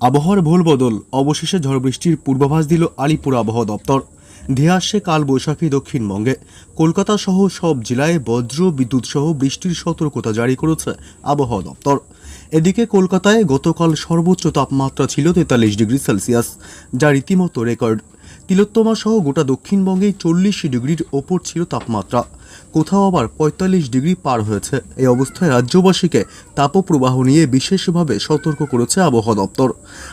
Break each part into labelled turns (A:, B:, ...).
A: আবহাওয়ার ভুল বদল, অবশেষে ঝড় বৃষ্টির পূর্বাভাস দিল আলিপুর আবহাওয়া দপ্তর। ধেয়ে আসছে কাল বৈশাখী দক্ষিণবঙ্গে কলকাতা সহ সব জেলায় বজ্র বিদ্যুৎ সহ বৃষ্টির সতর্কতা জারি করেছে আবহাওয়া দপ্তর। এদিকে কলকাতায় গতকাল সর্বোচ্চ তাপমাত্রা ছিল তেতাল্লিশ ডিগ্রি সেলসিয়াস, যা রীতিমতো রেকর্ড। তিলোত্তমা সহ গোটা দক্ষিণবঙ্গেই চল্লিশ ডিগ্রির ওপর ছিল তাপমাত্রা। কোথাও আবার পঁয়তাল্লিশ ডিগ্রি পার হয়েছে। এই অবস্থায় রাজ্যবাসীকে তাপপ্রবাহ নিয়ে বিশেষভাবে সতর্ক করেছে আবহাওয়া দপ্তর।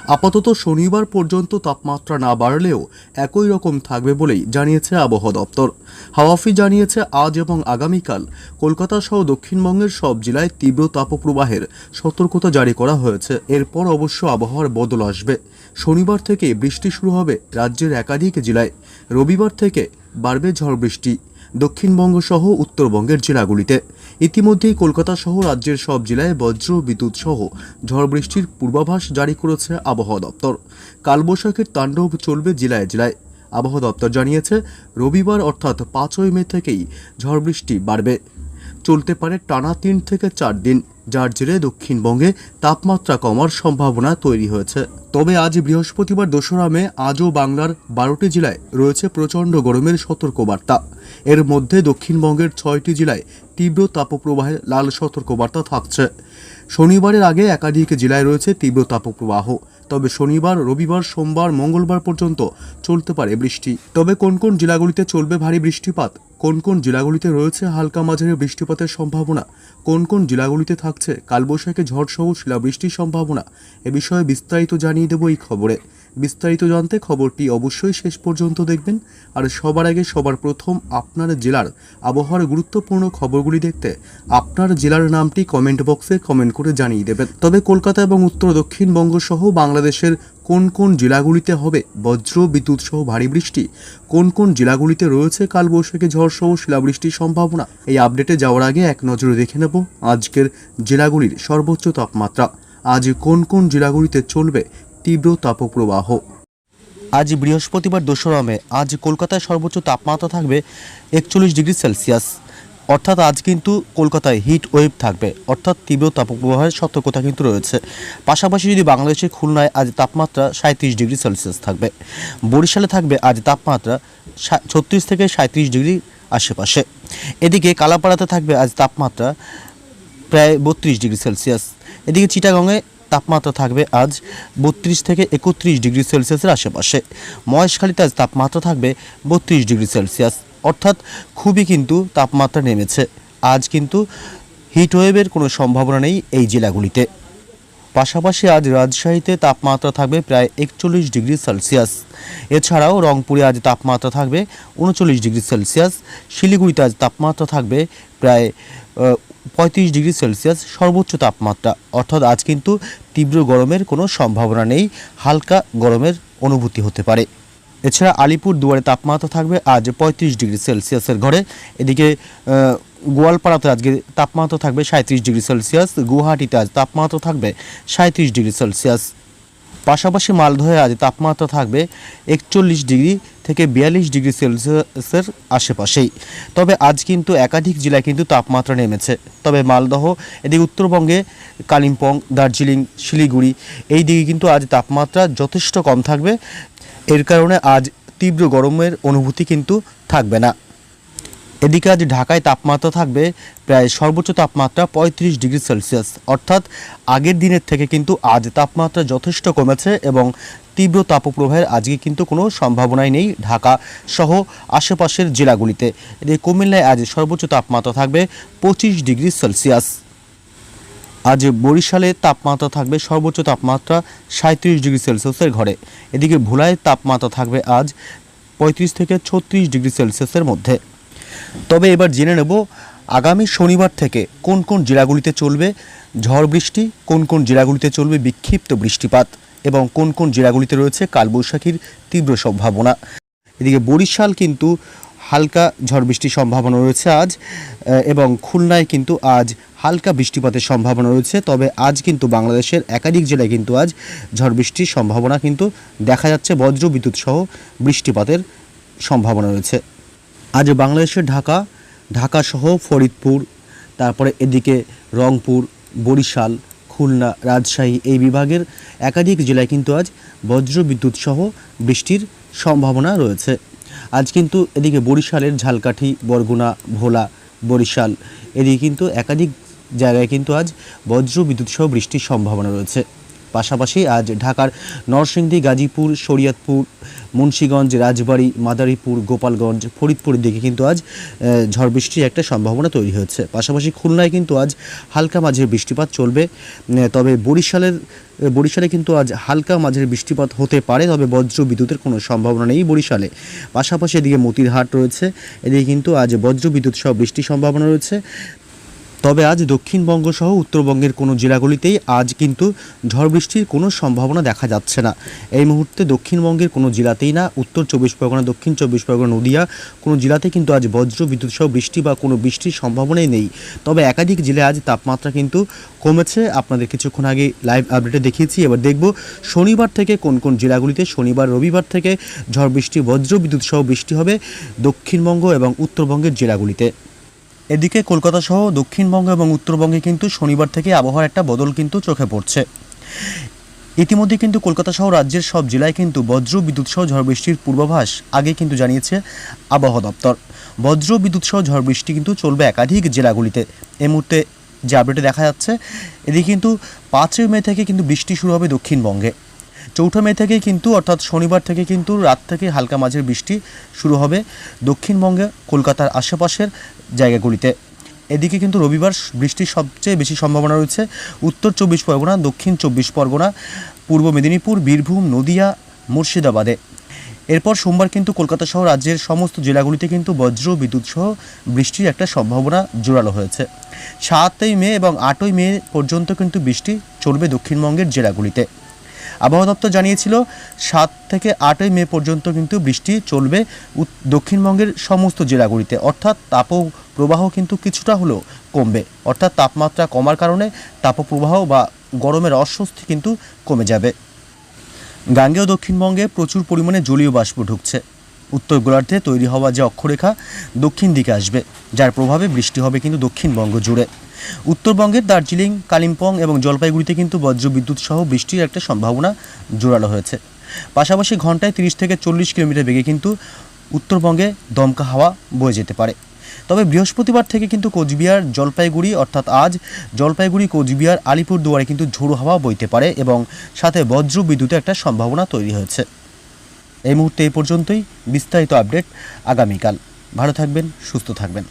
A: আপাতত শনিবার পর্যন্ত তাপমাত্রা না বাড়লেও একই রকম থাকবে বলেই জানিয়েছে আবহাওয়া দপ্তর। হাওয়াফি জানিয়েছে, আজ এবং আগামীকাল কলকাতা সহ দক্ষিণবঙ্গের সব জেলায় তীব্র তাপপ্রবাহের সতর্কতা জারি করা হয়েছে। এরপর অবশ্য আবহাওয়ার বদল আসবে। শনিবার থেকে বৃষ্টি শুরু হবে রাজ্যের একাধিক জেলায়। রবিবার থেকে বাড়বে ঝড় বৃষ্টি। দক্ষিণবঙ্গ সহ উত্তরবঙ্গের জেলাগুলিতে। ইতিমধ্যেই কলকাতা সহ রাজ্যের সব জেলায় বজ্র, বিদ্যুৎ সহ ঝড় বৃষ্টির পূর্বাভাস জারি করেছে আবহাওয়া দপ্তর। কালবৈশাখীর তাণ্ডব চলবে জেলায় জেলায়। আবহাওয়া দপ্তর জানিয়েছে, রবিবার অর্থাৎ পাঁচই মে থেকেই ঝড় বৃষ্টি বাড়বে। চলতে পারে টানা তিন থেকে চার দিন, যার জেরে দক্ষিণবঙ্গে তাপমাত্রা কমার সম্ভাবনা তৈরি হয়েছে। তবে আজ বৃহস্পতিবার দোসরা মে, আজও বাংলার বারোটি জেলায় রয়েছে প্রচণ্ড গরমের সতর্কবার্তা। এর মধ্যে দক্ষিণবঙ্গের ছয়টি জেলায় তীব্র তাপপ্রবাহে লাল সতর্কবার্তা থাকছে। শনিবারের আগে একাধিক জেলায় রয়েছে তীব্র তাপপ্রবাহ। তবে শনিবার, রবিবার, সোমবার, মঙ্গলবার পর্যন্ত চলতে পারে বৃষ্টি। তবে কোন কোন জেলাগুলিতে চলবে ভারী বৃষ্টিপাত? কোন কোন জেলাগুলিতে রয়েছে হালকা মাঝারি বৃষ্টিপাতের সম্ভাবনা? কোন কোন জেলাগুলিতে থাকছে কালবৈশাখী ঝড়সহ শিলাবৃষ্টির সম্ভাবনা? এ বিষয়ে বিস্তারিত জানিয়ে দেব এই খবরে। বিস্তারিত জানতে খবরটি অবশ্যই শেষ পর্যন্ত দেখবেন। আর সবার আগে সবার প্রথম আপনার জেলার আবহাওয়ার গুরুত্বপূর্ণ খবরগুলি দেখতে আপনার জেলার নামটি কমেন্ট বক্সে কমেন্ট করে জানিয়ে দেবেন। তবে কলকাতা এবং উত্তর দক্ষিণবঙ্গ সহ বাংলাদেশের কোন কোন জেলাগুলিতে হবে বজ্র বিদ্যুৎ সহ ভারী বৃষ্টি? কোন কোন জেলাগুলিতে রয়েছে কালবৈশাখী ঝড় সহ শিলাবৃষ্টির সম্ভাবনা? এই আপডেটে যাওয়ার আগে এক নজরে দেখে নেব আজকের জেলাগুলির সর্বোচ্চ তাপমাত্রা। আজ কোন কোন জেলাগুলিতে চলবে তীব্র তাপপ্রবাহ। আজ বৃহস্পতিবার দোসরা মে আজ কলকাতায় সর্বোচ্চ তাপমাত্রা থাকবে একচল্লিশ ডিগ্রি সেলসিয়াস। অর্থাৎ আজ কিন্তু কলকাতায় হিট ওয়েভ থাকবে। অর্থাৎ তীব্র তাপপ্রবাহের সতর্কতা কিন্তু রয়েছে। পাশাপাশি যদি বাংলাদেশের খুলনায় আজ তাপমাত্রা সাঁত্রিশ ডিগ্রি সেলসিয়াস থাকবে। বরিশালে থাকবে আজ তাপমাত্রা ছত্রিশ থেকে সাঁত্রিশ ডিগ্রি আশেপাশে। এদিকে কালাপাড়াতে থাকবে আজ তাপমাত্রা প্রায় বত্রিশ ডিগ্রি সেলসিয়াস। এদিকে চিটাগংয়ে তাপমাত্রা থাকবে আজ বত্রিশ থেকে একত্রিশ ডিগ্রি সেলসিয়াসের আশেপাশে। মহেশখালীতে আজ তাপমাত্রা থাকবে বত্রিশ ডিগ্রি সেলসিয়াস। অর্থাৎ খুবই কিন্তু তাপমাত্রা নেমেছে। আজ কিন্তু হিটওয়েভের কোনো সম্ভাবনা নেই এই জেলাগুলিতে। পাশাপাশি আজ রাজশাহীতে তাপমাত্রা থাকবে প্রায় একচল্লিশ ডিগ্রি সেলসিয়াস। এছাড়াও রংপুরে আজ তাপমাত্রা থাকবে উনচল্লিশ ডিগ্রি সেলসিয়াস। শিলিগুড়িতে আজ তাপমাত্রা থাকবে প্রায় পঁয়ত্রিশ ডিগ্রি সেলসিয়াস সর্বোচ্চ তাপমাত্রা। অর্থাৎ আজ কিন্তু তীব্র গরমের কোনো সম্ভাবনা নেই, হালকা গরমের অনুভূতি হতে পারে। এছাড়া আলিপুর দুয়ারে তাপমাত্রা থাকবে আজ পঁয়ত্রিশ ডিগ্রি সেলসিয়াসের ঘরে। এদিকে গোয়ালপাড়াতে আজকে তাপমাত্রা থাকবে সাঁত্রিশ ডিগ্রি সেলসিয়াস, গুয়াহাটিতে আজ তাপমাত্রা থাকবে সাঁত্রিশ ডিগ্রি সেলসিয়াস। পাশাপাশি মালদহে আজ তাপমাত্রা থাকবে একচল্লিশ ডিগ্রি থেকে বিয়াল্লিশ ডিগ্রি সেলসিয়াসের আশেপাশেই। তবে আজ কিন্তু একাধিক জেলায় কিন্তু তাপমাত্রা নেমেছে। তবে মালদহ, এদিকে উত্তরবঙ্গে কালিম্পং, দার্জিলিং, শিলিগুড়ি এই দিকে কিন্তু আজ তাপমাত্রা যথেষ্ট কম থাকবে। এর কারণে আজ তীব্র গরমের অনুভূতি কিন্তু থাকবে না। এদিকে আজ ঢাকায় তাপমাত্রা থাকবে প্রায় সর্বোচ্চ তাপমাত্রা পঁয়ত্রিশ ডিগ্রি সেলসিয়াস। অর্থাৎ আগের দিনের থেকে কিন্তু আজ তাপমাত্রা যথেষ্ট কমেছে এবং তীব্র তাপপ্রবাহের আজকে কিন্তু কোনো সম্ভাবনাই নেই ঢাকা সহ আশেপাশের জেলাগুলিতে। এদিকে কুমিল্লায় আজ সর্বোচ্চ তাপমাত্রা থাকবে পঁচিশ ডিগ্রি সেলসিয়াস। আজ বরিশালে তাপমাত্রা থাকবে সর্বোচ্চ তাপমাত্রা সাঁত্রিশ ডিগ্রি সেলসিয়াসের ঘরে। এদিকে ভোলায় তাপমাত্রা থাকবে আজ পঁয়ত্রিশ থেকে ছত্রিশ ডিগ্রি সেলসিয়াসের মধ্যে। তবে এবার জেনে নেব আগামী শনিবার থেকে কোন কোন জেলাগুলিতে চলবে ঝড় বৃষ্টি, কোন কোন জেলাগুলিতে চলবে বিক্ষিপ্ত বৃষ্টিপাত এবং কোন কোন জেলাগুলিতে রয়েছে কালবৈশাখীর তীব্র সম্ভাবনা। এদিকে বরিশাল কিন্তু হালকা ঝড় বৃষ্টির সম্ভাবনা রয়েছে আজ এবং খুলনায় কিন্তু আজ হালকা বৃষ্টিপাতের সম্ভাবনা রয়েছে, তবে আজ কিন্তু বাংলাদেশের একাধিক জেলায় কিন্তু আজ ঝড় বৃষ্টির সম্ভাবনা কিন্তু দেখা যাচ্ছে বজ্র বিদ্যুৎ সহ বৃষ্টিপাতের সম্ভাবনা রয়েছে। আজ বাংলাদেশের ঢাকা ঢাকা সহ ফরিদপুর, তারপরে এদিকে রংপুর, বরিশাল, খুলনা, রাজশাহী এই বিভাগের একাধিক জেলায় কিন্তু আজ বজ্র বিদ্যুৎ সহ বৃষ্টির সম্ভাবনা রয়েছে। আজ কিন্তু এদিকে বরিশালের ঝালকাঠি, বরগুনা, ভোলা, বরিশাল এদিকে কিন্তু একাধিক জায়গায় কিন্তু আজ বজ্র বিদ্যুৎ সহ বৃষ্টির সম্ভাবনা রয়েছে। পাশাপাশি আজ ঢাকার নরসিংদী, গাজীপুর, শরীয়তপুর, মুন্সীগঞ্জ, রাজবাড়ী, মাদারীপুর, গোপালগঞ্জ, ফরিদপুরের দিকে কিন্তু আজ ঝড় বৃষ্টির একটা সম্ভাবনা তৈরি হচ্ছে। পাশাপাশি খুলনায় কিন্তু আজ হালকা মাঝের বৃষ্টিপাত চলবে। তবে বরিশালের, বরিশালে কিন্তু আজ হালকা মাঝের বৃষ্টিপাত হতে পারে, তবে বজ্র বিদ্যুতের কোনো সম্ভাবনা নেই বরিশালে। পাশাপাশি এদিকে মতিরহাট রয়েছে। এদিকে কিন্তু আজ বজ্র বিদ্যুৎ সহ বৃষ্টির সম্ভাবনা রয়েছে। তবে আজ দক্ষিণবঙ্গ সহ উত্তরবঙ্গের কোনো জেলাগুলিতেই আজ কিন্তু ঝড় বৃষ্টির কোনো সম্ভাবনা দেখা যাচ্ছে না। এই মুহূর্তে দক্ষিণবঙ্গের কোনো জেলাতেই না, উত্তর চব্বিশ পরগনা, দক্ষিণ চব্বিশ পরগনা, নদিয়া কোনো জেলাতে কিন্তু আজ বজ্র বিদ্যুৎ সহ বৃষ্টি বা কোনো বৃষ্টির সম্ভাবনাই নেই। তবে একাধিক জেলায় আজ তাপমাত্রা কিন্তু কমেছে। আপনাদের কিছুক্ষণ আগে লাইভ আপডেটে দেখিয়েছি। এবার দেখব শনিবার থেকে কোন কোন জেলাগুলিতে শনিবার, রবিবার থেকে ঝড় বৃষ্টি, বজ্র বিদ্যুৎ সহ বৃষ্টি হবে দক্ষিণবঙ্গ এবং উত্তরবঙ্গের জেলাগুলিতে। এদিকে কলকাতা সহ দক্ষিণবঙ্গ এবং উত্তরবঙ্গে কিন্তু শনিবার থেকে আবহাওয়ার একটা বদল কিন্তু চোখে পড়ছে। ইতিমধ্যে কিন্তু কলকাতা সহ রাজ্যের সব জেলায় কিন্তু বজ্র বিদ্যুৎ সহ ঝড় বৃষ্টির পূর্বাভাস আগে কিন্তু জানিয়েছে আবহাওয়া দপ্তর। বজ্র বিদ্যুৎ সহ ঝড় বৃষ্টি কিন্তু চলবে একাধিক জেলাগুলিতে। এই মুহূর্তে যে আপডেটে দেখা যাচ্ছে, এদিকে কিন্তু পাঁচই মে থেকে কিন্তু বৃষ্টি শুরু হবে দক্ষিণবঙ্গে। চৌঠা মে থেকে কিন্তু, অর্থাৎ শনিবার থেকে কিন্তু রাত থেকে হালকা মাঝের বৃষ্টি শুরু হবে দক্ষিণবঙ্গে, কলকাতার আশেপাশের জায়গাগুলিতে। এদিকে কিন্তু রবিবার বৃষ্টির সবচেয়ে বেশি সম্ভাবনা রয়েছে উত্তর চব্বিশ পরগনা, দক্ষিণ চব্বিশ পরগনা, পূর্ব মেদিনীপুর, বীরভূম, নদিয়া, মুর্শিদাবাদে। এরপর সোমবার কিন্তু কলকাতা সহ রাজ্যের সমস্ত জেলাগুলিতে কিন্তু বজ্র, বিদ্যুৎ সহ বৃষ্টির একটা সম্ভাবনা জোরালো হয়েছে। সাতই মে এবং আটই মে পর্যন্ত কিন্তু বৃষ্টি চলবে দক্ষিণবঙ্গের জেলাগুলিতে। আবহাওয়া দপ্তর জানিয়েছিল, সাত থেকে আটই মে পর্যন্ত কিন্তু বৃষ্টি চলবে দক্ষিণবঙ্গের সমস্ত জেলাগুলিতে। অর্থাৎ তাপ প্রবাহ কিন্তু কিছুটা হলেও কমবে। অর্থাৎ তাপমাত্রা কমার কারণে তাপপ্রবাহ বা গরমের অস্বস্তি কিন্তু কমে যাবে। গাঙ্গেয় দক্ষিণবঙ্গে প্রচুর পরিমাণে জলীয় বাষ্প ঢুকছে। উত্তর গোলার্ধে তৈরি হওয়া যে অক্ষরেখা দক্ষিণ দিকে আসবে, যার প্রভাবে বৃষ্টি হবে কিন্তু দক্ষিণবঙ্গ জুড়ে। উত্তরবঙ্গের দার্জিলিং, কালিম্পং এবং জলপাইগুড়িতে কিন্তু বজ্রবিদ্যুৎ সহ বৃষ্টির একটা সম্ভাবনা জোরালো হয়েছে। পাশাপাশি ঘন্টায় তিরিশ থেকে চল্লিশ কিলোমিটার বেগে কিন্তু উত্তরবঙ্গে দমকা হাওয়া বয়ে যেতে পারে। তবে বৃহস্পতিবার থেকে কিন্তু কোচবিহার, জলপাইগুড়ি অর্থাৎ আজ জলপাইগুড়ি, কোচবিহার, আলিপুরদুয়ারে কিন্তু ঝোড়ো হাওয়া বইতে পারে এবং সাথে বজ্র বিদ্যুতের একটা সম্ভাবনা তৈরি হয়েছে। এই মুহূর্তে এই পর্যন্তই। বিস্তারিত আপডেট আগামীকাল। ভালো থাকবেন, সুস্থ থাকবেন।